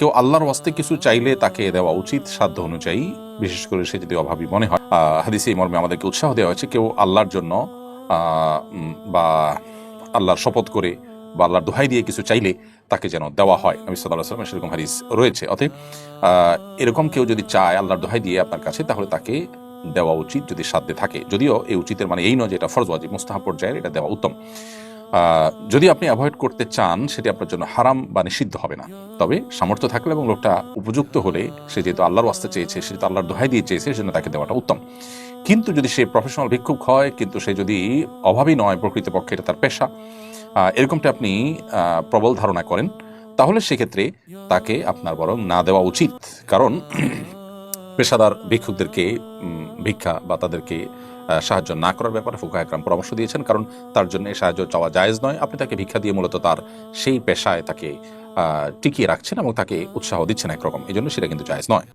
কেউ আল্লাহর ওয়াস্তে কিছু চাইলে তাকে দেওয়া উচিত সাধ্য অনুযায়ী, বিশেষ করে সে যদি অভাবী মনে হয়। হাদিসে এই মর্মে আমাদেরকে উৎসাহ দেওয়া হয়েছে, কেউ আল্লাহর জন্য বা আল্লাহর শপথ করে বা আল্লাহর দোহাই দিয়ে কিছু চাইলে তাকে যেন দেওয়া হয়। নবী সাল্লাহ সাল্লাম সেরকম হাদিস রয়েছে। অতএব এরকম কেউ যদি চায় আল্লাহর দোহাই দিয়ে আপনার কাছে, তাহলে তাকে দেওয়া উচিত যদি সাধ্যে থাকে। যদিও এই উচিতের মানে এই নয় যে এটা ফরজ, ওয়াজিব, মুস্তাহাব পর্যায়ের এটা দেওয়া উত্তম। যদি আপনি অ্যাভয়েড করতে চান, সেটি আপনার জন্য হারাম বা নিষিদ্ধ হবে না। তবে সামর্থ্য থাকলে এবং লোকটা উপযুক্ত হলে, সে যেহেতু আল্লাহর ওয়াস্তে চেয়েছে, সে তো আল্লাহর দোহাই দিয়ে চেয়েছে, সেজন্য তাকে দেওয়াটা উত্তম। কিন্তু যদি সে প্রফেশনাল ভিক্ষুক হয়, কিন্তু সে যদি অভাবী নয়, প্রকৃতপক্ষে এটা তার পেশা এরকমটা আপনি প্রবল ধারণা করেন, তাহলে সেক্ষেত্রে তাকে আপনার বরং না দেওয়া উচিত। কারণ, পেশাদার ভিক্ষুকদেরকে ভিক্ষা বা তাদেরকে সাহায্য না করার ব্যাপারে ফুকা একরাম পরামর্শ দিয়েছেন, কারণ তার জন্য সাহায্য চাওয়া জায়েজ নয়। আপনি তাকে ভিক্ষা দিয়ে মূলত তার সেই পেশায় তাকে টিকিয়ে রাখছেন এবং তাকে উৎসাহ দিচ্ছেন একরকম। এই জন্য সেটা কিন্তু জায়েজ নয়।